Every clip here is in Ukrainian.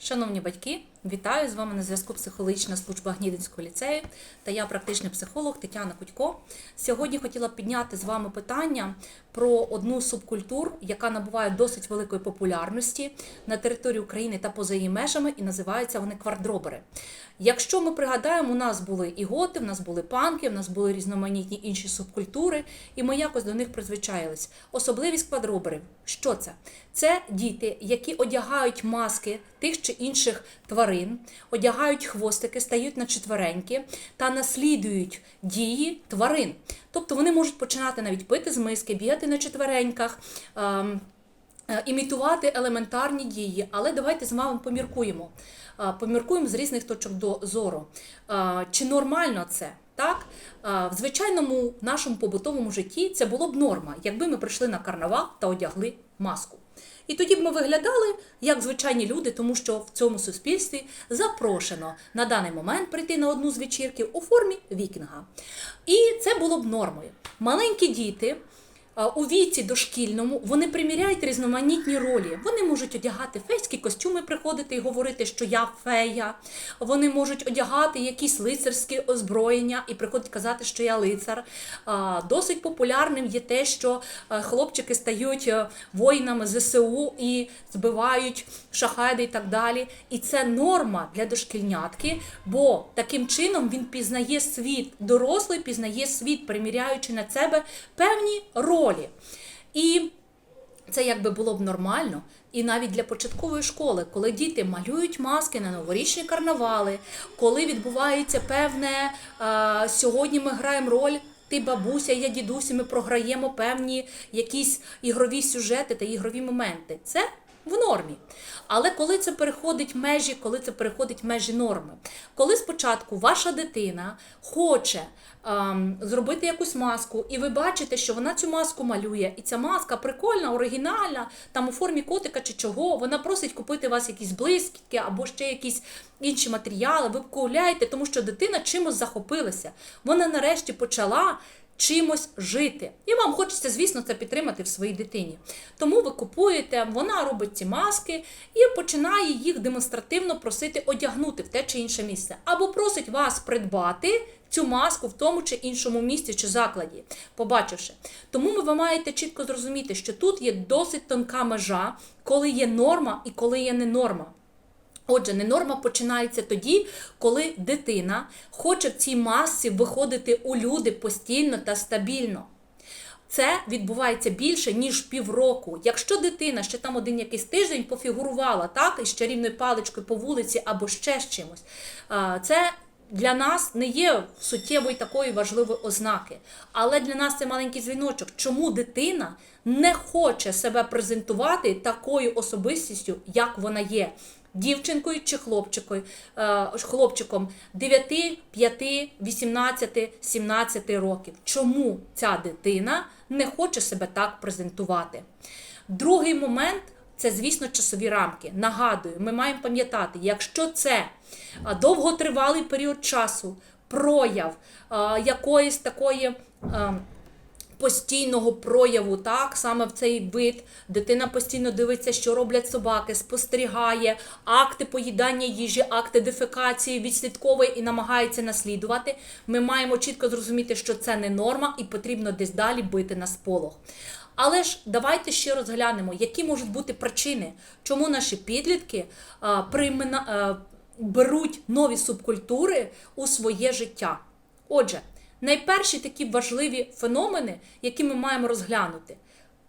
Шановні батьки, вітаю з вами на зв'язку психологічна служба Гнідинського ліцею та я практичний психолог Тетяна Кудько. Сьогодні хотіла б підняти з вами питання про одну з субкультур, яка набуває досить великої популярності на території України та поза її межами, і називаються вони квардробери. Якщо ми пригадаємо, у нас були і готи, в нас були панки, в нас були різноманітні інші субкультури, і ми якось до них призвичаїлись. Особливість квадроберів. Що це? Це діти, які одягають маски тих чи інших тварин, одягають хвостики, стають на четвереньки та наслідують дії тварин. Тобто вони можуть починати навіть пити з миски, бігати на четвереньках. ем, е, Імітувати елементарні дії, але давайте з вами поміркуємо. Е, Поміркуємо з різних точок зору. Е, Чи нормально це? Так, в звичайному нашому побутовому житті це було б норма, якби ми прийшли на карнавал та одягли маску. І тоді б ми виглядали як звичайні люди, тому що в цьому суспільстві запрошено на даний момент прийти на одну з вечірків у формі вікінга. І це було б нормою. Маленькі діти. У віці дошкільному вони приміряють різноманітні ролі. Вони можуть одягати фейські костюми, приходити і говорити, що я фея. Вони можуть одягати якісь лицарські озброєння і приходять казати, що я лицар. Досить популярним є те, що е, хлопчики стають е, воїнами ЗСУ і збивають шахеди і так далі. І це норма для дошкільнятки, бо таким чином він пізнає світ, дорослий пізнає світ, приміряючи на себе певні ролі. І це якби було б нормально. І навіть для початкової школи, коли діти малюють маски на новорічні карнавали, коли відбувається певне а, сьогодні ми граємо роль. Ти бабуся, я дідуся, ми програємо певні якісь ігрові сюжети та ігрові моменти. Це в нормі. Але коли це переходить межі, коли це переходить межі норми, коли спочатку ваша дитина хоче ем, зробити якусь маску, і ви бачите, що вона цю маску малює, і ця маска прикольна, оригінальна, там у формі котика чи чого, вона просить купити у вас якісь блискітки або ще якісь інші матеріали, ви купуєте, тому що дитина чимось захопилася. Вона нарешті почала чимось жити. І вам хочеться, звісно, це підтримати в своїй дитині. Тому ви купуєте, вона робить ці маски і починає їх демонстративно просити одягнути в те чи інше місце. Або просить вас придбати цю маску в тому чи іншому місці чи закладі, побачивши. Тому ви маєте чітко зрозуміти, що тут є досить тонка межа, коли є норма і коли є не норма. Отже, ненорма починається тоді, коли дитина хоче в цій масці виходити у люди постійно та стабільно. Це відбувається більше, ніж півроку. Якщо дитина ще там один якийсь тиждень пофігурувала так, із чарівною паличкою по вулиці або ще з чимось, це для нас не є суттєвої такої важливої ознаки. Але для нас це маленький дзвіночок. Чому дитина не хоче себе презентувати такою особистістю, як вона є? Дівчинкою чи хлопчикою, е, хлопчиком 9, 5, 18, 17 років. Чому ця дитина не хоче себе так презентувати? Другий момент це, звісно, часові рамки. Нагадую, ми маємо пам'ятати, якщо це довготривалий період часу, прояв якоїсь такої. Постійного прояву, так, саме в цей вид. Дитина постійно дивиться, що роблять собаки, спостерігає акти поїдання їжі, акти дефекації, відслідковує і намагається наслідувати. Ми маємо чітко зрозуміти, що це не норма і потрібно десь далі бити на сполох. Але ж давайте ще розглянемо, які можуть бути причини, чому наші підлітки а, приймена, а, беруть нові субкультури у своє життя. Отже, найперші такі важливі феномени, які ми маємо розглянути.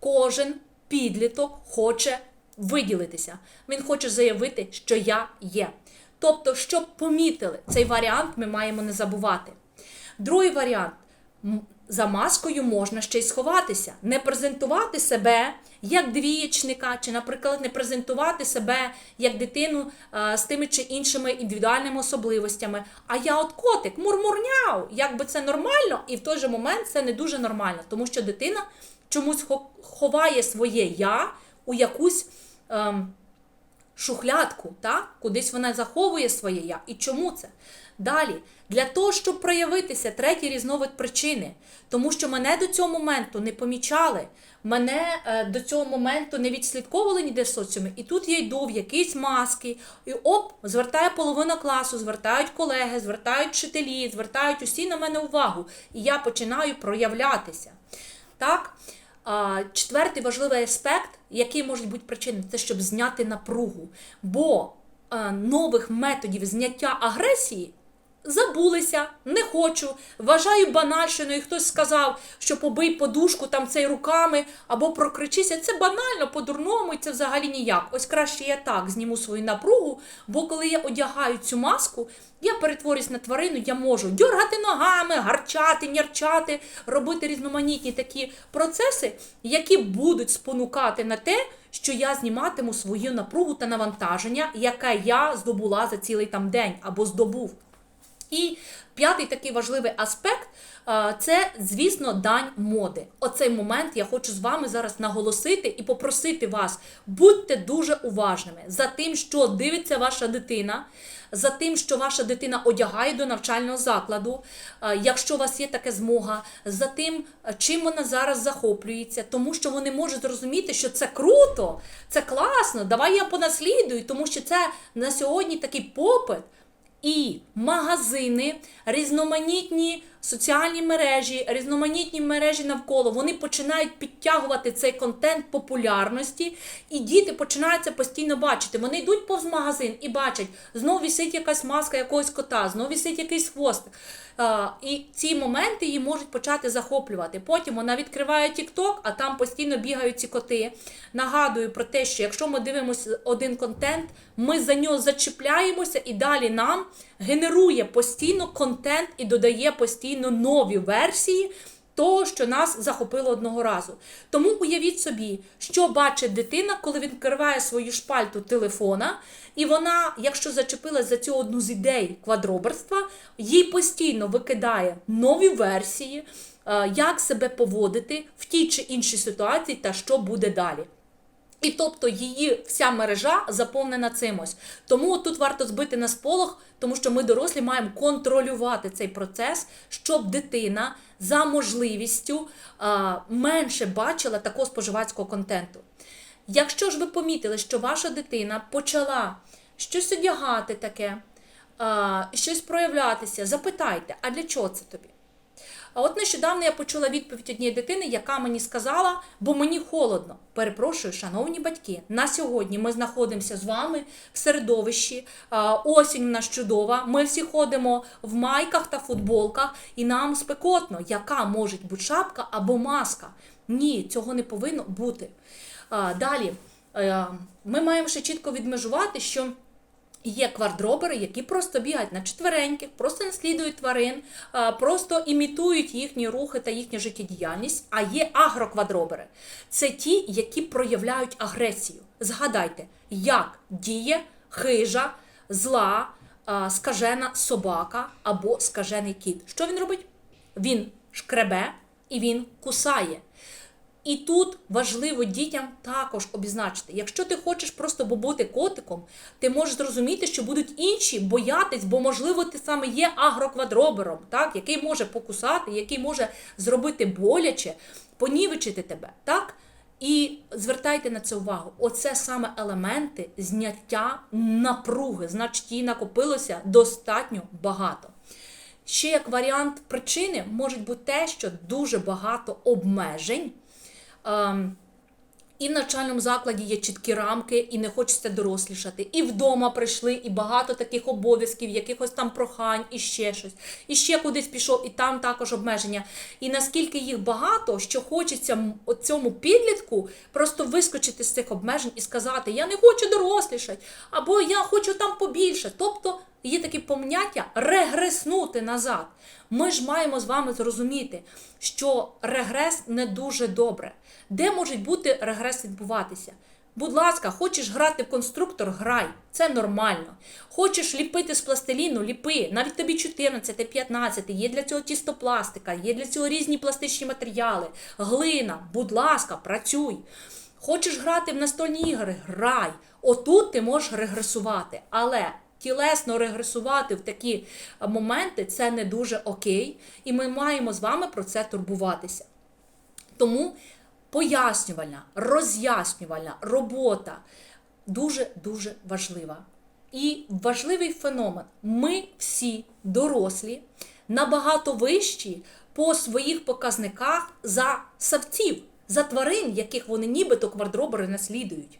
Кожен підліток хоче виділитися. Він хоче заявити, що я є. Тобто, щоб помітили цей варіант, ми маємо не забувати. Другий варіант. За маскою можна ще й сховатися, не презентувати себе як двієчника, чи, наприклад, не презентувати себе як дитину е, з тими чи іншими індивідуальними особливостями. А я от котик, мурмурняв, якби це нормально, і в той же момент це не дуже нормально, тому що дитина чомусь хо- ховає своє я у якусь. ем, шухлядку, так? кудись вона заховує своє я. І чому це? Далі, для того, щоб проявитися, третій різновид причини, тому що мене до цього моменту не помічали, мене е, до цього моменту не відслідковували ніде в соціумі, і тут я йду в якісь маски, і оп, звертає половина класу, звертають колеги, звертають вчителі, звертають усі на мене увагу, і я починаю проявлятися. Так? Четвертий важливий аспект, який може бути причиною, це щоб зняти напругу. Бо нових методів зняття агресії забулися, не хочу. Вважаю банальщиною. Хтось сказав, що побий подушку там цей руками або прокричися. Це банально по-дурному, і це взагалі ніяк. Ось краще я так зніму свою напругу, бо коли я одягаю цю маску, я перетворюсь на тварину, я можу дьоргати ногами, гарчати, нярчати, робити різноманітні такі процеси, які будуть спонукати на те, що я зніматиму свою напругу та навантаження, яке я здобула за цілий там день або здобув. І п'ятий такий важливий аспект це, звісно, дань моди. Оцей момент я хочу з вами зараз наголосити і попросити вас, будьте дуже уважними за тим, що дивиться ваша дитина, за тим, що ваша дитина одягає до навчального закладу, якщо у вас є така змога, за тим, чим вона зараз захоплюється, тому що вони можуть зрозуміти, що це круто, це класно, давай я понаслідую, тому що це на сьогодні такий попит. І магазини, різноманітні соціальні мережі, різноманітні мережі навколо, вони починають підтягувати цей контент популярності, і діти починають це постійно бачити. Вони йдуть повз магазин і бачать, знов висить якась маска якогось кота, знов висить якийсь хвостик. І ці моменти її можуть почати захоплювати. Потім вона відкриває TikTok, а там постійно бігають ці коти. Нагадую про те, що якщо ми дивимося один контент, ми за нього зачіпляємося і далі нам генерує постійно контент і додає постійно нові версії. Того, що нас захопило одного разу. Тому уявіть собі, що бачить дитина, коли він відкриває свою шпальту телефона, і вона, якщо зачепилась за цю одну з ідей квадроберства, їй постійно викидає нові версії, е, як себе поводити в тій чи іншій ситуації та що буде далі. І тобто її вся мережа заповнена цимось. Тому тут варто збити на сполох, тому що ми дорослі маємо контролювати цей процес, щоб дитина за можливістю менше бачила такого споживацького контенту. Якщо ж ви помітили, що ваша дитина почала щось одягати таке, щось проявлятися, запитайте, а для чого це тобі? А от нещодавно я почула відповідь однієї дитини, яка мені сказала, бо мені холодно. Перепрошую, шановні батьки, на сьогодні ми знаходимося з вами в середовищі. Осінь у нас чудова. Ми всі ходимо в майках та футболках, і нам спекотно, яка може бути шапка або маска. Ні, цього не повинно бути. Далі е, ми маємо ще чітко відмежувати, що. Є квардробери, які просто бігають на четвереньких, просто наслідують тварин, просто імітують їхні рухи та їхню життєдіяльність. А є агроквадробери. Це ті, які проявляють агресію. Згадайте, як діє хижа, зла, скажена собака або скажений кіт. Що він робить? Він шкребе і він кусає. І тут важливо дітям також обізначити, якщо ти хочеш просто побути котиком, ти можеш зрозуміти, що будуть інші боятись, бо, можливо, ти саме є агроквадробером, так, який може покусати, який може зробити боляче, понівечити тебе. так? І звертайте на це увагу. Оце саме елементи зняття напруги, значить, її накопилося достатньо багато. Ще як варіант причини може бути те, що дуже багато обмежень. Ем, і в навчальному закладі є чіткі рамки, і не хочеться дорослішати. І вдома прийшли, і багато таких обов'язків, якихось там прохань, і ще щось. І ще кудись пішов, і там також обмеження. І наскільки їх багато, що хочеться цьому підлітку просто вискочити з цих обмежень і сказати: Я не хочу дорослішати, або я хочу там побільше. Тобто є такі поняття регреснути назад. Ми ж маємо з вами зрозуміти, що регрес не дуже добре. Де може бути регрес відбуватися? Будь ласка, хочеш грати в конструктор, грай, це нормально. Хочеш ліпити з пластиліну, ліпи. Навіть тобі 14, 15, є для цього тістопластика, є для цього різні пластичні матеріали, глина, будь ласка, працюй. Хочеш грати в настольні ігри? Грай. Отут ти можеш регресувати. Але тілесно регресувати в такі моменти це не дуже окей. І ми маємо з вами про це турбуватися. Тому пояснювальна, роз'яснювальна робота дуже-дуже важлива. І важливий феномен. Ми всі дорослі, набагато вищі по своїх показниках за савців, за тварин, яких вони нібито квадробери наслідують.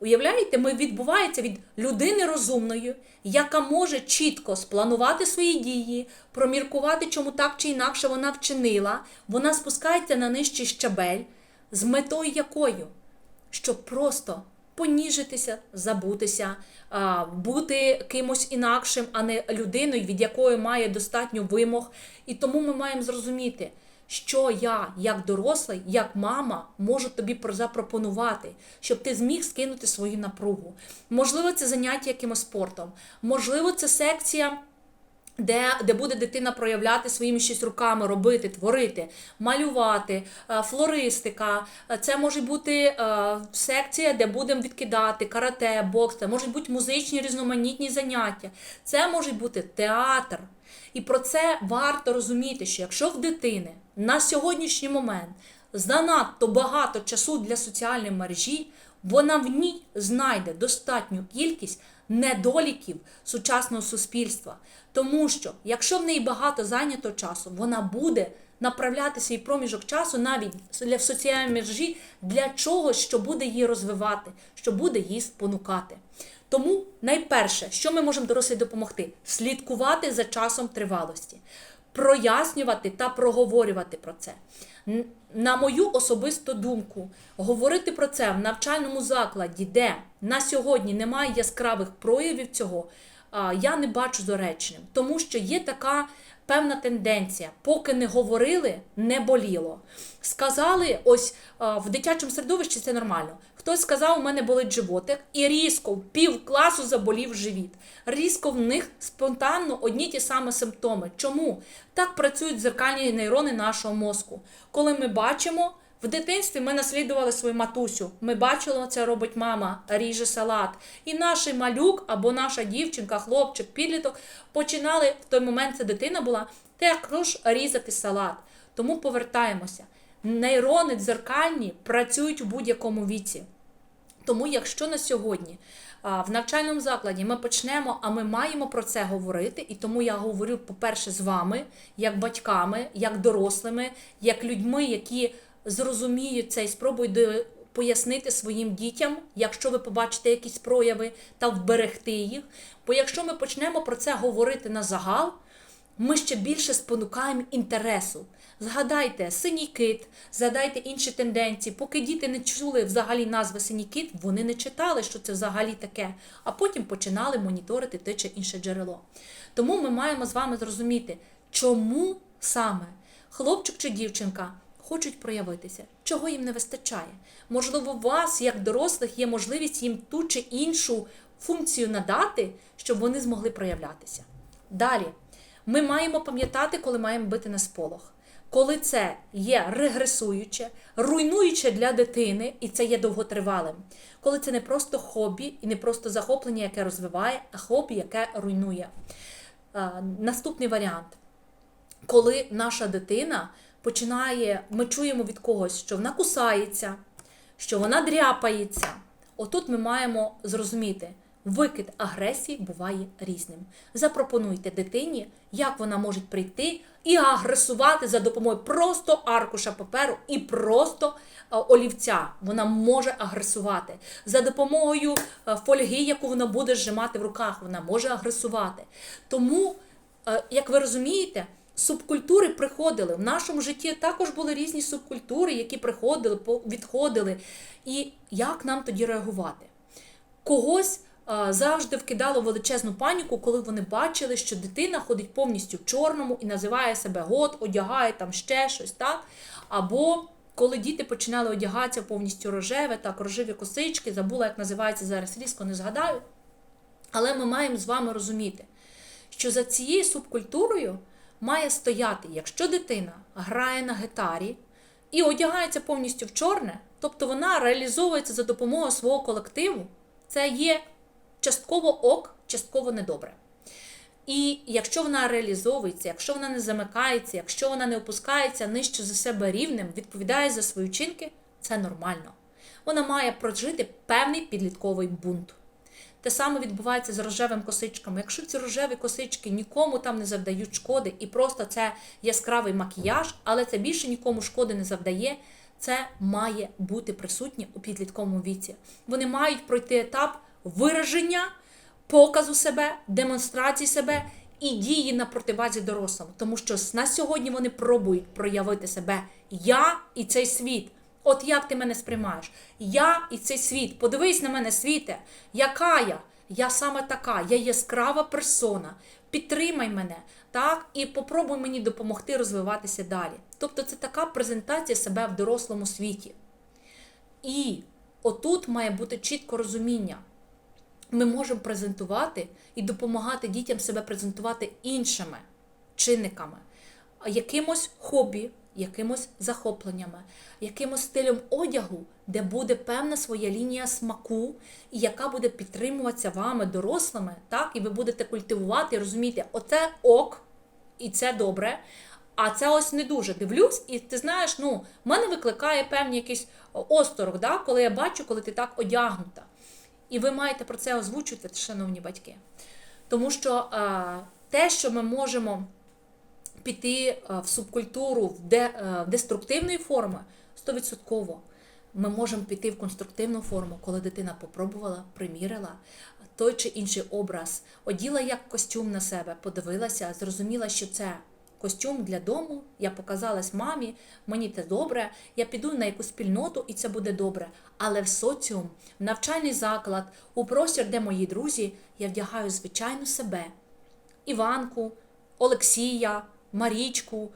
Уявляєте, ми відбувається від людини розумної, яка може чітко спланувати свої дії, проміркувати, чому так чи інакше вона вчинила. Вона спускається на нижчий щабель, з метою якою? Щоб просто поніжитися, забутися, бути кимось інакшим, а не людиною, від якої має достатньо вимог. І тому ми маємо зрозуміти, що я, як дорослий, як мама, можу тобі про- запропонувати, щоб ти зміг скинути свою напругу. Можливо, це заняття якимось спортом, можливо, це секція. Де, де буде дитина проявляти своїми щось руками, робити, творити, малювати, е, флористика. Е, Це може бути е, секція, де будемо відкидати карате, бокс, це можуть бути музичні різноманітні заняття. Це може бути театр. І про це варто розуміти, що якщо в дитини на сьогоднішній момент занадто багато часу для соціальної мережі, вона в ній знайде достатню кількість недоліків сучасного суспільства. Тому що, якщо в неї багато зайнято часу, вона буде направляти свій проміжок часу навіть для в мережі для чогось, що буде її розвивати, що буде її спонукати. Тому найперше, що ми можемо дорослі допомогти, слідкувати за часом тривалості, прояснювати та проговорювати про це. На мою особисту думку, говорити про це в навчальному закладі, де на сьогодні немає яскравих проявів цього, я не бачу доречним, тому що є така певна тенденція. Поки не говорили, не боліло. Сказали, ось в дитячому середовищі це нормально. Хтось сказав, у мене болить животик, і різко в пів класу заболів живіт. Різко в них спонтанно одні ті самі симптоми. Чому? Так працюють дзеркальні нейрони нашого мозку. Коли ми бачимо, в дитинстві ми наслідували свою матусю. Ми бачили, це робить мама, ріже салат. І наш малюк або наша дівчинка, хлопчик, підліток починали в той момент ця дитина була також різати салат. Тому повертаємося. Нейрони дзеркальні працюють у будь-якому віці. Тому, якщо на сьогодні в навчальному закладі ми почнемо, а ми маємо про це говорити, і тому я говорю, по-перше, з вами, як батьками, як дорослими, як людьми, які зрозуміють це і спробують пояснити своїм дітям, якщо ви побачите якісь прояви, та вберегти їх. Бо якщо ми почнемо про це говорити на загал, ми ще більше спонукаємо інтересу. Згадайте синій кит, згадайте інші тенденції. Поки діти не чули взагалі назви синій кит, вони не читали, що це взагалі таке, а потім починали моніторити те чи інше джерело. Тому ми маємо з вами зрозуміти, чому саме хлопчик чи дівчинка хочуть проявитися, чого їм не вистачає. Можливо, у вас, як дорослих, є можливість їм ту чи іншу функцію надати, щоб вони змогли проявлятися. Далі. Ми маємо пам'ятати, коли маємо бити на сполох. Коли це є регресуюче, руйнуюче для дитини, і це є довготривалим. Коли це не просто хобі і не просто захоплення, яке розвиває, а хобі, яке руйнує. Наступний варіант. Коли наша дитина починає, ми чуємо від когось, що вона кусається, що вона дряпається. Отут ми маємо зрозуміти, викид агресії буває різним. Запропонуйте дитині, як вона може прийти і агресувати за допомогою просто аркуша паперу і просто е, олівця. Вона може агресувати. За допомогою е, фольги, яку вона буде зжимати в руках, вона може агресувати. Тому, е, як ви розумієте, Субкультури приходили. В нашому житті також були різні субкультури, які приходили, відходили. І як нам тоді реагувати? Когось завжди вкидало величезну паніку, коли вони бачили, що дитина ходить повністю в чорному і називає себе год, одягає там ще щось, так? Або коли діти починали одягатися повністю рожеве, так, рожеві косички, забула, як називається зараз різко, не згадаю. Але ми маємо з вами розуміти, що за цією субкультурою має стояти, якщо дитина грає на гітарі і одягається повністю в чорне, тобто вона реалізовується за допомогою свого колективу, це є частково ок, частково недобре. І якщо вона реалізовується, якщо вона не замикається, якщо вона не опускається нижче за себе рівнем, відповідає за свої вчинки, це нормально. Вона має прожити певний підлітковий бунт. Те саме відбувається з рожевим косичками. Якщо ці рожеві косички нікому там не завдають шкоди, і просто це яскравий макіяж, але це більше нікому шкоди не завдає, це має бути присутнє у підлітковому віці. Вони мають пройти етап вираження, показу себе, демонстрації себе і дії на противазі дорослим. Тому що на сьогодні вони пробують проявити себе я і цей світ. От як ти мене сприймаєш? Я і цей світ. Подивись на мене, світе, яка я? Я саме така, я яскрава персона. Підтримай мене, так, і попробуй мені допомогти розвиватися далі. Тобто це така презентація себе в дорослому світі. І отут має бути чітко розуміння. Ми можемо презентувати і допомагати дітям себе презентувати іншими чинниками, якимось хобі, якимось захопленнями, якимось стилем одягу, де буде певна своя лінія смаку, і яка буде підтримуватися вами, дорослими, так, і ви будете культивувати і розуміти, оце ок, і це добре. А це ось не дуже дивлюсь, і ти знаєш, ну, в мене викликає певний якийсь осторог, да, коли я бачу, коли ти так одягнута. І ви маєте про це озвучувати, шановні батьки. Тому що е, те, що ми можемо піти е, в субкультуру в, де, е, в деструктивної форми, 100%. Ми можемо піти в конструктивну форму, коли дитина попробувала, примірила той чи інший образ, оділа як костюм на себе, подивилася, зрозуміла, що це костюм для дому. Я показалась мамі, мені це добре. Я піду на якусь спільноту, і це буде добре. Але в соціум, в навчальний заклад, у простір, де мої друзі, я вдягаю звичайну себе, Іванку, Олексія, Марічку,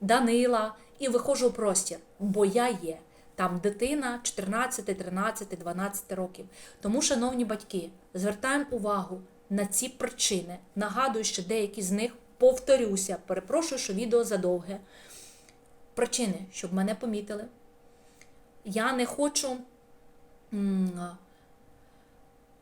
Данила і виходжу у простір, бо я є. Там дитина 14, 13, 12 років. Тому, шановні батьки, звертаємо увагу на ці причини. Нагадую, що деякі з них повторюся, перепрошую, що відео задовге. Причини, щоб мене помітили. Я не хочу.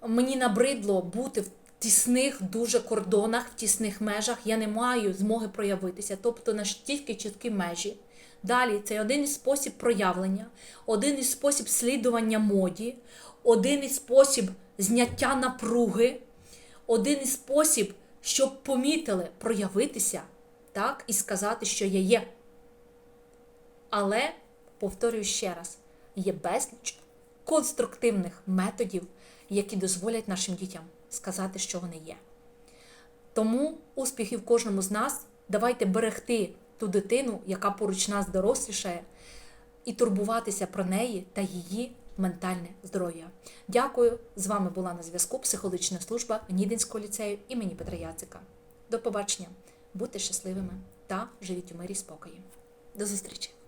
Мені набридло бути в тісних дуже кордонах, в тісних межах. Я не маю змоги проявитися, тобто настільки чіткі межі. Далі це один із спосіб проявлення, один із спосіб слідування моді, один із спосіб зняття напруги, один із спосіб, щоб помітили проявитися так, і сказати, що я є. Але, повторюю ще раз, є безліч конструктивних методів, які дозволять нашим дітям сказати, що вони є. Тому успіхів кожному з нас давайте берегти ту дитину, яка поруч нас дорослішає, і турбуватися про неї та її ментальне здоров'я. Дякую. З вами була на зв'язку психологічна служба Гнідинського ліцею імені Петра Яцика. До побачення. Будьте щасливими та живіть у мирі спокої. До зустрічі!